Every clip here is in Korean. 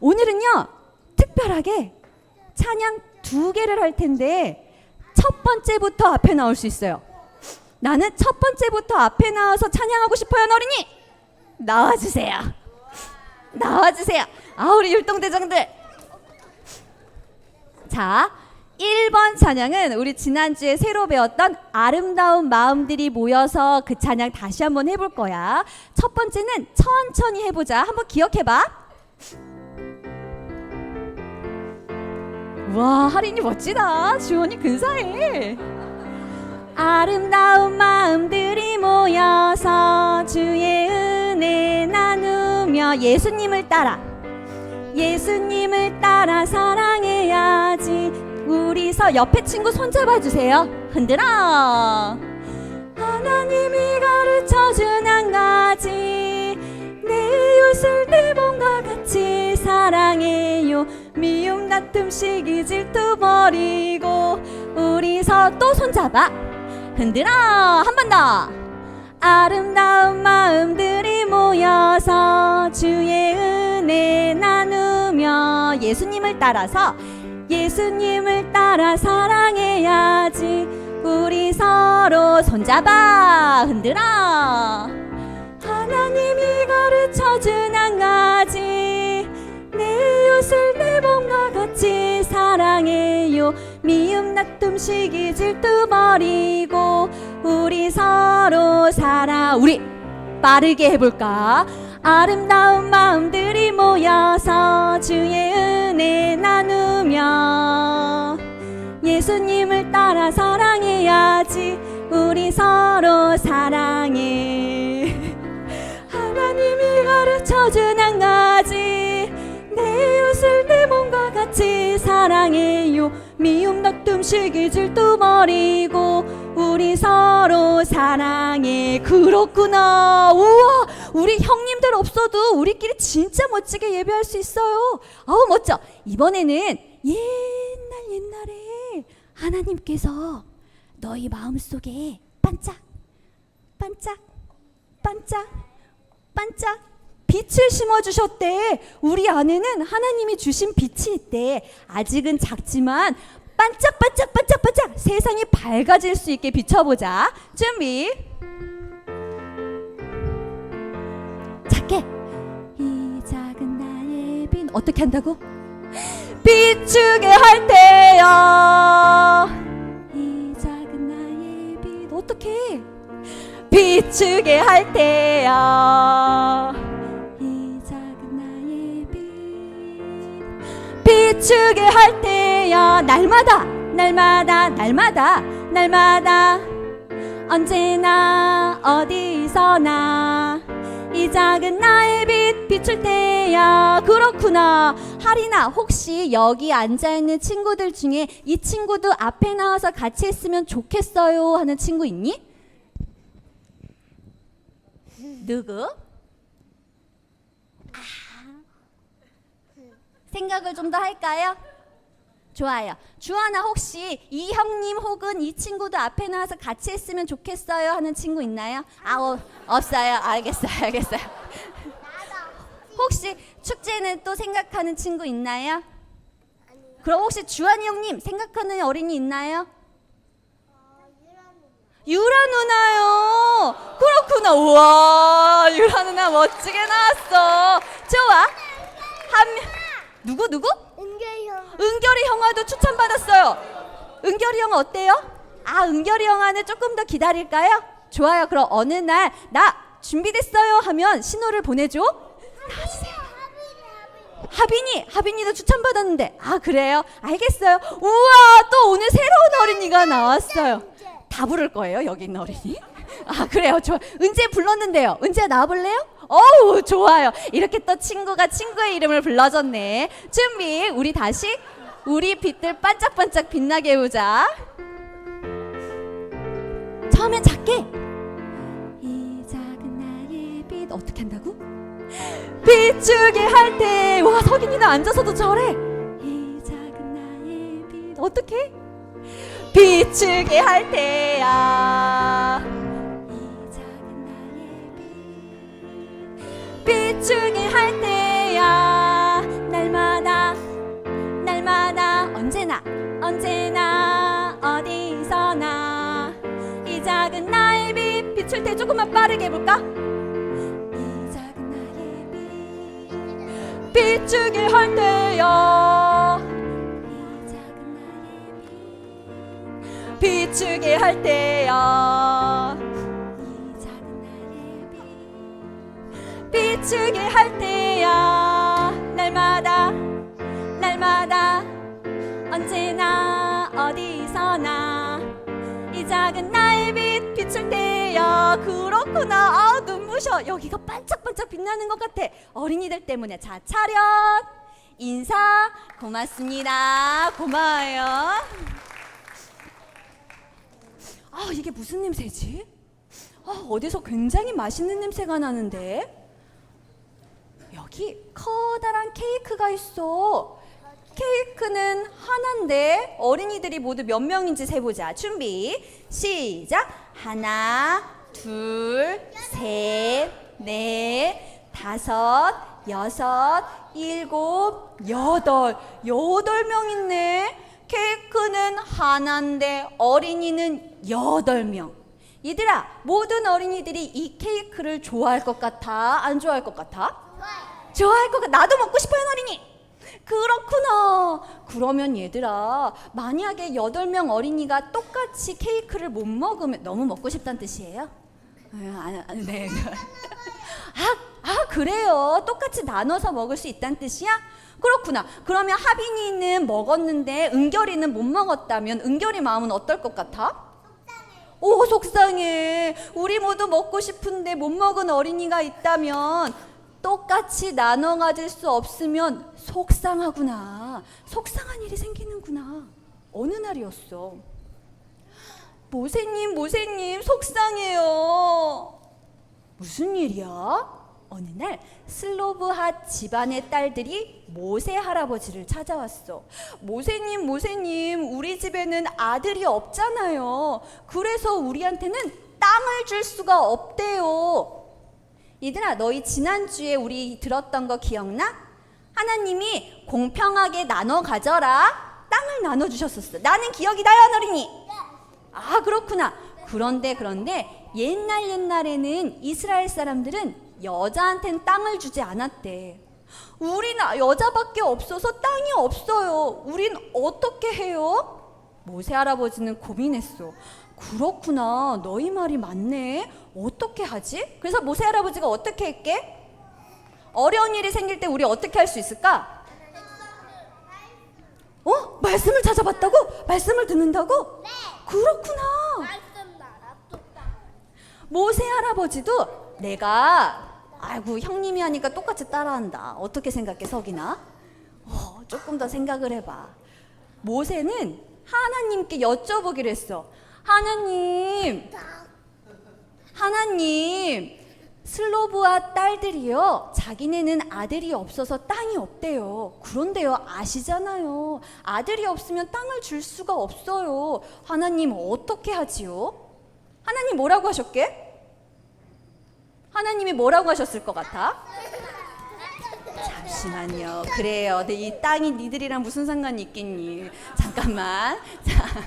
오늘은요 특별하게 찬양 두 개를 할 텐데 첫 번째부터 앞에 나올 수 있어요. 나는 첫 번째부터 앞에 나와서 찬양하고 싶어요, 어린이. 나와주세요. 나와주세요. 아 우리 율동대장들. 자, 1번 찬양은 우리 지난주에 새로 배웠던 아름다운 마음들이 모여서 그 찬양 다시 한번 해볼 거야. 첫 번째는 천천히 해보자. 한번 기억해봐. 와, 할인이 멋지다. 주원이 근사해. 아름다운 마음들이 모여서 주의 은혜 나누며 예수님을 따라 예수님을 따라 사랑해야지 우리서 옆에 친구 손잡아 주세요 흔들어 하나님이 가르쳐준 한 가지 내 이웃을 내 몸과 같이 사랑해요 미움 다툼 시기 질투 버리고 우리서 또 손잡아. 흔들어 한 번 더. 아름다운 마음들이 모여서 주의 은혜 나누며 예수님을 따라서 예수님을 따라 사랑해야지 우리 서로 손잡아. 흔들어. 하나님이 가르쳐준 한 가지 몸과 같이 사랑해요. 미움 다툼 시기 질투 버리고 우리 서로 살아 우리 빠르게 해볼까? 아름다운 마음들이 모여서 주의 은혜 나누며 예수님을 따라 사랑해야지 우리 서로 사랑해. 하나님이 가르쳐준 한 가지 내 몸과 같이 사랑해요. 미움 다툼 시기 질투 버리고 우리 서로 사랑해. 그렇구나. 우와 우리 형님들 없어도 우리끼리 진짜 멋지게 예배할 수 있어요. 아우 멋져. 이번에는 옛날 옛날에 하나님께서 너희 마음속에 반짝 반짝 반짝 반짝 빛을 심어 주셨대. 우리 안에는 하나님이 주신 빛이 있대. 아직은 작지만 반짝반짝 반짝반짝 세상이 밝아질 수 있게 비춰보자. 준비. 작게 이 작은 나의 빛 어떻게 한다고? 비추게 할 때요. 이 작은 나의 빛 어떻게? 비추게 할 때요. 비추게 할 때요. 날마다 날마다 날마다 날마다 언제나 어디서나 이 작은 나의 빛 비출 때야 그렇구나 하리나 혹시 여기 앉아있는 친구들 중에 이 친구도 앞에 나와서 같이 했으면 좋겠어요 하는 친구 있니? 누구? 생각을 좀 더 할까요? 좋아요. 주하나 혹시 이 형님 혹은 이 친구도 앞에 나와서 같이 했으면 좋겠어요 하는 친구 있나요? 아 어, 없어요. 알겠어요. 알겠어요. 혹시 축제는 또 생각하는 친구 있나요? 그럼 혹시 주한이 형님 생각하는 어린이 있나요? 유라 누나요. 그렇구나. 우와, 유라 누나 멋지게 나왔어. 좋아. 한 명. 누구 누구? 은결이 형 은결이 형아도 추천받았어요. 은결이 형 어때요? 아, 은결이 형아는 조금 더 기다릴까요? 좋아요. 그럼 어느 날 나 준비됐어요 하면 신호를 보내줘. 나와주세요. 하빈이, 하빈이도 추천받았는데. 아, 그래요? 알겠어요. 우와, 또 오늘 새로운 어린이가 나왔어요. 다 부를 거예요, 여기 있는 어린이? 아, 그래요. 좋아. 은재 불렀는데요. 은재 나와볼래요? 어우, 좋아요. 이렇게 또 친구가 친구의 이름을 불러줬네. 준비, 우리 다시 우리 빛들 반짝반짝 빛나게 해보자. 처음엔 작게. 이 작은 나의 빛 어떻게 한다고? 비추게 할 때, 와 석인이는 앉아서도 저래. 이 작은 나의 빛 어떻게? 비추게 할 때야. 소중히 할 때야. 날마다 날마다 언제나 언제나 어디서나 이 작은 나의 빛 비출 때 조금만 빠르게 해볼까? 이 작은 나의 빛 비추길 할 때야. 이 작은 나의 빛 비추게 할 때야. 비추게 할 때야. 날마다 날마다 언제나 어디서나 이 작은 나의 빛 비출 때야 그렇구나. 아 눈부셔. 여기가 반짝반짝 빛나는 것 같아. 어린이들 때문에 자 차렷. 인사. 고맙습니다. 고마워요. 아 이게 무슨 냄새지? 아 어디서 굉장히 맛있는 냄새가 나는데 여기 커다란 케이크가 있어. 케이크는 하나인데 어린이들이 모두 몇 명인지 세보자. 준비 시작. 하나, 둘, 셋, 넷, 다섯, 여섯, 일곱, 여덟. 여덟 명 있네. 케이크는 하나인데 어린이는 여덟 명. 얘들아, 모든 어린이들이 이 케이크를 좋아할 것 같아? 안 좋아할 것 같아? 좋아 할것 같아. 나도 먹고 싶어요, 어린이. 그렇구나. 그러면 얘들아, 만약에 여덟 명 어린이가 똑같이 케이크를 못 먹으면 너무 먹고 싶다는 뜻이에요? 아, 아, 아, 네. 아, 아, 그래요. 똑같이 나눠서 먹을 수 있다는 뜻이야? 그렇구나. 그러면 하빈이는 먹었는데 은결이는 못 먹었다면 은결이 마음은 어떨 것 같아? 오, 속상해. 우리 모두 먹고 싶은데 못 먹은 어린이가 있다면 똑같이 나눠 가질 수 없으면 속상하구나. 속상한 일이 생기는구나. 어느 날이었어? 모세님, 모세님, 속상해요. 무슨 일이야? 어느 날 슬로브핫 집안의 딸들이 모세 할아버지를 찾아왔어. 모세님, 모세님, 우리 집에는 아들이 없잖아요. 그래서 우리한테는 땅을 줄 수가 없대요. 얘들아, 너희 지난주에 우리 들었던 거 기억나? 하나님이 공평하게 나눠 가져라. 땅을 나눠 주셨었어. 나는 기억이 나요, 어린이. 아, 그렇구나. 그런데 그런데 옛날 옛날에는 이스라엘 사람들은 여자한텐 땅을 주지 않았대. 우리는 여자밖에 없어서 땅이 없어요. 우린 어떻게 해요? 모세 할아버지는 고민했어. 그렇구나. 너희 말이 맞네. 어떻게 하지? 그래서 모세 할아버지가 어떻게 할게? 어려운 일이 생길 때 우리 어떻게 할 수 있을까? 어? 말씀을 찾아봤다고? 말씀을 듣는다고? 네. 그렇구나. 말씀 나라 뚝딱. 모세 할아버지도 내가 아이고 형님이 하니까 똑같이 따라한다. 어떻게 생각해 석이나? 어, 조금 더 생각을 해봐. 모세는 하나님께 여쭤보기로 했어. 하나님, 하나님, 슬로브와 딸들이요. 자기네는 아들이 없어서 땅이 없대요. 그런데요, 아시잖아요. 아들이 없으면 땅을 줄 수가 없어요. 하나님 어떻게 하지요? 하나님 뭐라고 하셨게? 하나님이 뭐라고 하셨을 것 같아? 잠시만요. 그래요. 근데 이 땅이 니들이랑 무슨 상관이 있겠니? 잠깐만. 자,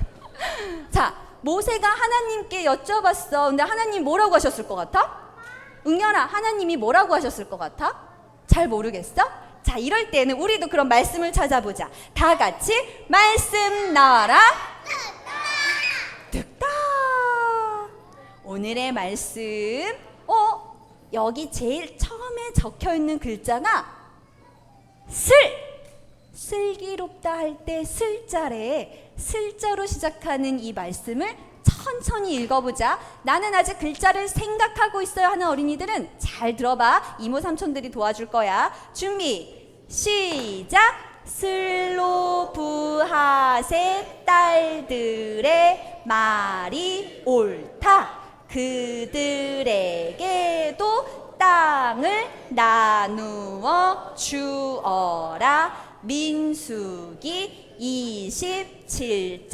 자, 모세가 하나님께 여쭤봤어. 근데 하나님 뭐라고 하셨을 것 같아? 응연아, 하나님이 뭐라고 하셨을 것 같아? 잘 모르겠어? 자, 이럴 때는 우리도 그런 말씀을 찾아보자. 다 같이 말씀 나와라. 듣다. 오늘의 말씀. 어, 여기 제일 처음에 적혀 있는 글자가 슬. 슬기롭다 할 때 슬자래. 슬자로 시작하는 이 말씀을 천천히 읽어보자. 나는 아직 글자를 생각하고 있어요 하는 어린이들은 잘 들어봐. 이모 삼촌들이 도와줄 거야. 준비. 시작. 슬로브핫의 딸들의 말이 옳다. 그들에게도 땅을 나누어 주어라. 민수기 27장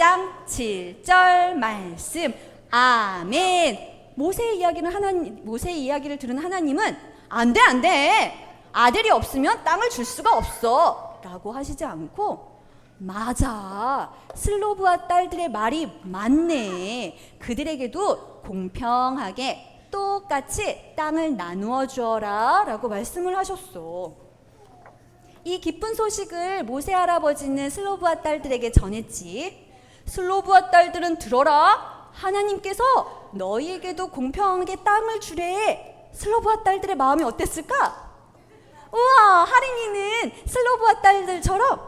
7절 말씀. 아멘. 모세 이야기를 하나님 모세 이야기를 들은 하나님은 안 돼, 안 돼. 아들이 없으면 땅을 줄 수가 없어. 라고 하시지 않고 맞아. 슬로브와 딸들의 말이 맞네. 그들에게도 공평하게 똑같이 땅을 나누어 주어라 라고 말씀을 하셨어. 이 기쁜 소식을 모세 할아버지는 슬로브와 딸들에게 전했지. 슬로브와 딸들은 들어라. 하나님께서 너희에게도 공평하게 땅을 주래. 슬로브와 딸들의 마음이 어땠을까? 우와, 하린이는 슬로브와 딸들처럼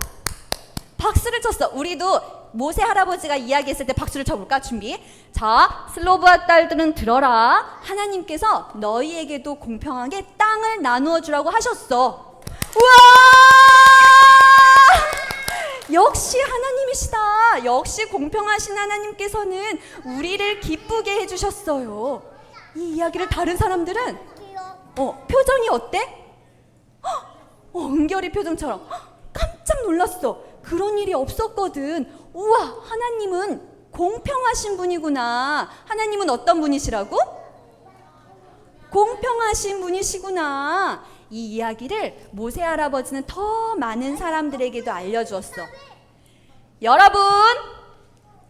박수를 쳤어. 우리도 모세 할아버지가 이야기했을 때 박수를 쳐볼까? 준비. 자, 슬로브와 딸들은 들어라. 하나님께서 너희에게도 공평하게 땅을 나누어 주라고 하셨어. 우와! 역시 하나님이시다. 역시 공평하신 하나님께서는 우리를 기쁘게 해주셨어요. 이 이야기를 다른 사람들은. 어, 표정이 어때? 헉! 어, 은결이 표정처럼 헉! 깜짝 놀랐어. 그런 일이 없었거든. 우와, 하나님은 공평하신 분이구나. 하나님은 어떤 분이시라고? 공평하신 분이시구나. 이 이야기를 모세 할아버지는 더 많은 사람들에게도 알려주었어. 여러분,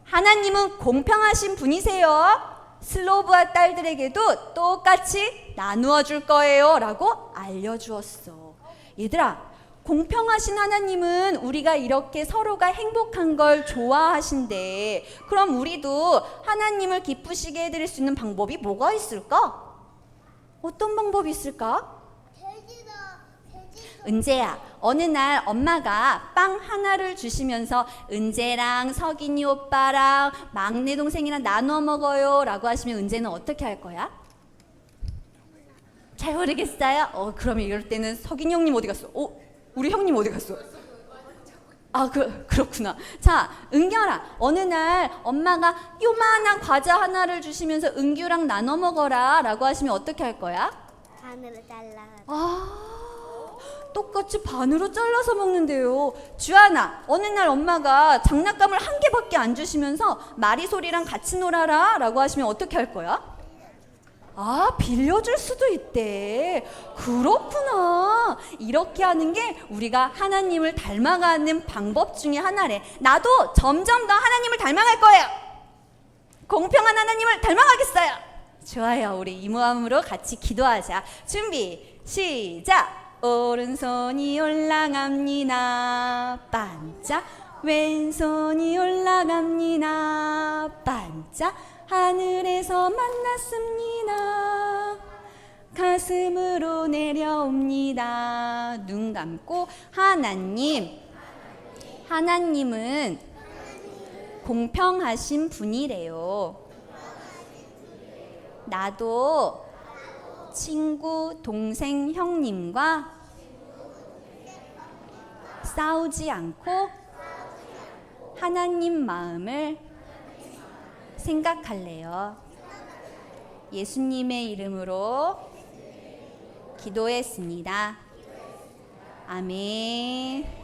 하나님은 공평하신 분이세요. 슬로브와 딸들에게도 똑같이 나누어 줄 거예요. 라고 알려주었어. 얘들아, 공평하신 하나님은 우리가 이렇게 서로가 행복한 걸 좋아하신대. 그럼 우리도 하나님을 기쁘시게 해드릴 수 있는 방법이 뭐가 있을까? 어떤 방법이 있을까? 은재야, 어느 날 엄마가 빵 하나를 주시면서 은재랑 석인이 오빠랑 막내 동생이랑 나눠 먹어요 라고 하시면 은재는 어떻게 할 거야? 잘 모르겠어요. 어, 그러면 이럴 때는 석인이 형님 어디 갔어? 어, 우리 형님 어디 갔어? 아, 그, 그렇구나. 자, 은결아, 어느 날 엄마가 요만한 과자 하나를 주시면서 은규랑 나눠 먹어라 라고 하시면 어떻게 할 거야? 반으로 잘라. 아, 똑같이 반으로 잘라서 먹는데요. 주하나, 어느 날 엄마가 장난감을 한 개밖에 안 주시면서 마리 소리랑 같이 놀아라 라고 하시면 어떻게 할 거야? 아, 빌려줄 수도 있대. 그렇구나. 이렇게 하는 게 우리가 하나님을 닮아가는 방법 중에 하나래. 나도 점점 더 하나님을 닮아갈 거예요. 공평한 하나님을 닮아가겠어요. 좋아요. 우리 이모함으로 같이 기도하자. 준비, 시작. 오른손이 올라갑니다. 반짝. 왼손이 올라갑니다. 반짝. 하늘에서 만났습니다. 가슴으로 내려옵니다. 눈 감고 하나님. 하나님은 공평하신 분이래요. 나도 친구, 동생, 형님과 싸우지 않고 하나님 마음을 생각할래요. 예수님의 이름으로 기도했습니다. 아멘.